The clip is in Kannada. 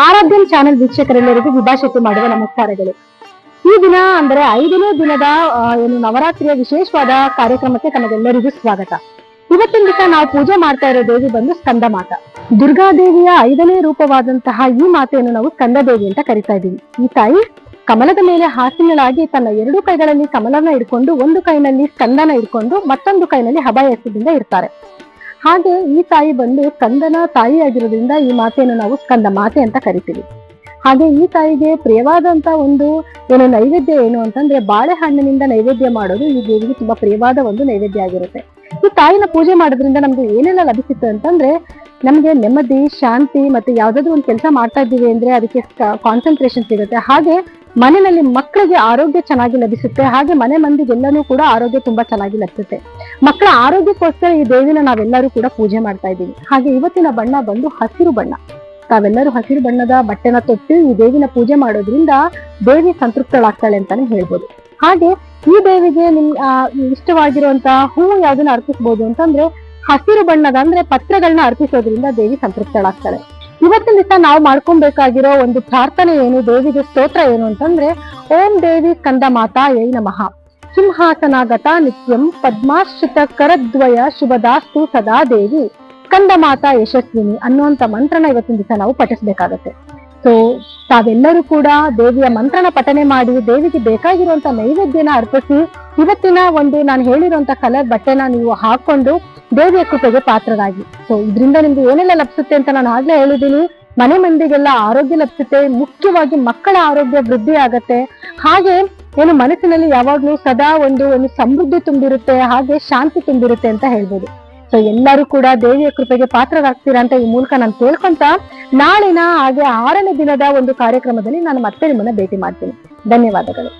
ಆರಾಧ್ಯನ್ ಚಾನೆಲ್ ವೀಕ್ಷಕರೆಲ್ಲರಿಗೂ ವಿಭಾಷತೆ ಮಾಡುವ ನಮಸ್ಕಾರಗಳು. ಈ ದಿನ ಅಂದರೆ ಐದನೇ ದಿನದ ಏನು ನವರಾತ್ರಿಯ ವಿಶೇಷವಾದ ಕಾರ್ಯಕ್ರಮಕ್ಕೆ ತಮಗೆಲ್ಲರಿಗೂ ಸ್ವಾಗತ. ಇವತ್ತಿನ ದಿವಸ ನಾವು ಪೂಜೆ ಮಾಡ್ತಾ ಇರೋ ದೇವಿ ಬಂದು ಸ್ಕಂದ ಮಾತ. ದುರ್ಗಾದೇವಿಯ ಐದನೇ ರೂಪವಾದಂತಹ ಈ ಮಾತೆಯನ್ನು ನಾವು ಸ್ಕಂದ ದೇವಿ ಅಂತ ಕರಿತಾ ಇದೀವಿ ಈ ತಾಯಿ ಕಮಲದ ಮೇಲೆ ಹಾಸಿನಳಾಗಿ ತನ್ನ ಎರಡು ಕೈಗಳಲ್ಲಿ ಕಮಲನ ಇಟ್ಕೊಂಡು ಒಂದು ಕೈನಲ್ಲಿ ಸ್ಕಂದನ ಇಟ್ಕೊಂಡು ಮತ್ತೊಂದು ಕೈನಲ್ಲಿ ಹಬಾಯಸದಿಂದ ಇರ್ತಾರೆ. ಹಾಗೆ ಈ ತಾಯಿ ಬಂದು ಸ್ಕಂದನ ತಾಯಿ ಆಗಿರೋದ್ರಿಂದ ಈ ಮಾತೆಯನ್ನು ನಾವು ಸ್ಕಂದ ಮಾತೆ ಅಂತ ಕರಿತೀವಿ. ಹಾಗೆ ಈ ತಾಯಿಗೆ ಪ್ರಿಯವಾದಂತ ಒಂದು, ಏನು ನೈವೇದ್ಯ ಏನು ಅಂತಂದ್ರೆ ಬಾಳೆಹಣ್ಣಿನಿಂದ ನೈವೇದ್ಯ ಮಾಡೋದು ಈ ದೇವಿಗೆ ತುಂಬಾ ಪ್ರಿಯವಾದ ಒಂದು ನೈವೇದ್ಯ ಆಗಿರುತ್ತೆ. ಈ ತಾಯಿನ ಪೂಜೆ ಮಾಡೋದ್ರಿಂದ ನಮ್ಗೆ ಏನೆಲ್ಲ ಲಭಿಸುತ್ತೆ ಅಂತಂದ್ರೆ ನಮ್ಗೆ ನೆಮ್ಮದಿ, ಶಾಂತಿ ಮತ್ತೆ ಯಾವ್ದಾದ್ರು ಒಂದು ಕೆಲಸ ಮಾಡ್ತಾ ಇದ್ದೀವಿ ಅಂದ್ರೆ ಅದಕ್ಕೆ ಕಾನ್ಸಂಟ್ರೇಷನ್ ಸಿಗುತ್ತೆ. ಹಾಗೆ ಮನೆಯಲ್ಲಿ ಮಕ್ಕಳಿಗೆ ಆರೋಗ್ಯ ಚೆನ್ನಾಗಿ ಲಭಿಸುತ್ತೆ, ಹಾಗೆ ಮನೆ ಮಂದಿಗೆಲ್ಲನೂ ಕೂಡ ಆರೋಗ್ಯ ತುಂಬಾ ಚೆನ್ನಾಗಿ ಲಭಿಸುತ್ತೆ. ಮಕ್ಕಳ ಆರೋಗ್ಯಕ್ಕೋಸ್ಕರ ಈ ದೇವಿನ ನಾವೆಲ್ಲರೂ ಕೂಡ ಪೂಜೆ ಮಾಡ್ತಾ ಇದ್ದೀವಿ. ಹಾಗೆ ಇವತ್ತಿನ ಬಣ್ಣ ಬಂದು ಹಸಿರು ಬಣ್ಣ. ತಾವೆಲ್ಲರೂ ಹಸಿರು ಬಣ್ಣದ ಬಟ್ಟೆನ ತೊಟ್ಟು ಈ ದೇವಿನ ಪೂಜೆ ಮಾಡೋದ್ರಿಂದ ದೇವಿ ಸಂತೃಪ್ತಳಾಗ್ತಾಳೆ ಅಂತಾನೆ ಹೇಳ್ಬೋದು. ಹಾಗೆ ಈ ದೇವಿಗೆ ನಿಮ್ ಇಷ್ಟವಾಗಿರುವಂತಹ ಹೂವು ಯಾವ್ದನ್ನ ಅರ್ಪಿಸಬಹುದು ಅಂತಂದ್ರೆ ಹಸಿರು ಬಣ್ಣದ ಅಂದ್ರೆ ಪತ್ರಗಳನ್ನ ಅರ್ಪಿಸೋದ್ರಿಂದ ದೇವಿ ಸಂತೃಪ್ತಳಾಗ್ತಾಳೆ. ಇವತ್ತಿನ ದಿವಸ ನಾವು ಮಾಡ್ಕೊಬೇಕಾಗಿರೋ ಒಂದು ಪ್ರಾರ್ಥನೆ ಏನು ದೇವಿಗೆ ಸ್ತೋತ್ರ ಏನು ಅಂತಂದ್ರೆ, ಓಂ ದೇವಿ ಸ್ಕಂದ ಮಾತಾ ಯೈ ನಮಃ. ಸಿಂಹಾಸನಾಗತ ನಿತ್ಯಂ ಪದ್ಮಾಶ್ರಿತ ಕರದ್ವಯ ಶುಭದಾಸ್ತು ಸದಾ ದೇವಿ. ಸ್ಕಂದ ಮಾತಾ ಯಶಸ್ವಿನಿ ಅನ್ನುವಂತ ಮಂತ್ರನ ಇವತ್ತಿನ ದಿವಸ ನಾವು ಪಠಿಸಬೇಕಾಗತ್ತೆ. ಸೊ ತಾವೆಲ್ಲರೂ ಕೂಡ ದೇವಿಯ ಮಂತ್ರನ ಪಠನೆ ಮಾಡಿ ದೇವಿಗೆ ಬೇಕಾಗಿರುವಂತ ನೈವೇದ್ಯನ ಅರ್ಪಿಸಿ ಇವತ್ತಿನ ಒಂದು ನಾನು ಹೇಳಿರುವಂತ ಕಲರ್ ಬಟ್ಟೆನ ನೀವು ಹಾಕೊಂಡು ದೇವಿಯ ಕೃಪೆಗೆ ಪಾತ್ರರಾಗಿ. ಸೊ ಇದರಿಂದ ನಿಮ್ಗೆ ಏನೆಲ್ಲ ಲಭಿಸುತ್ತೆ ಅಂತ ನಾನು ಆಗ್ಲೇ ಹೇಳಿದೀನಿ. ಮನೆ ಮಂದಿಗೆಲ್ಲ ಆರೋಗ್ಯ ಲಭಿಸುತ್ತೆ, ಮುಖ್ಯವಾಗಿ ಮಕ್ಕಳ ಆರೋಗ್ಯ ವೃದ್ಧಿ ಆಗತ್ತೆ. ಹಾಗೆ ಏನು ಮನಸ್ಸಿನಲ್ಲಿ ಯಾವಾಗ್ಲೂ ಸದಾ ಒಂದು ಒಂದು ಸಮೃದ್ಧಿ ತುಂಬಿರುತ್ತೆ, ಹಾಗೆ ಶಾಂತಿ ತುಂಬಿರುತ್ತೆ ಅಂತ ಹೇಳ್ಬೋದು. ಸೊ ಎಲ್ಲರೂ ಕೂಡ ದೇವಿಯ ಕೃಪೆಗೆ ಪಾತ್ರರಾಗ್ತೀರಾ ಅಂತ ಈ ಮೂಲಕ ನಾನು ಕೇಳ್ಕೊಂತ ನಾಳಿನ ಹಾಗೆ ಆರನೇ ದಿನದ ಒಂದು ಕಾರ್ಯಕ್ರಮದಲ್ಲಿ ನಾನು ಮತ್ತೆ ನಿಮ್ಮನ್ನ ಭೇಟಿ ಮಾಡ್ತೀನಿ. ಧನ್ಯವಾದಗಳು.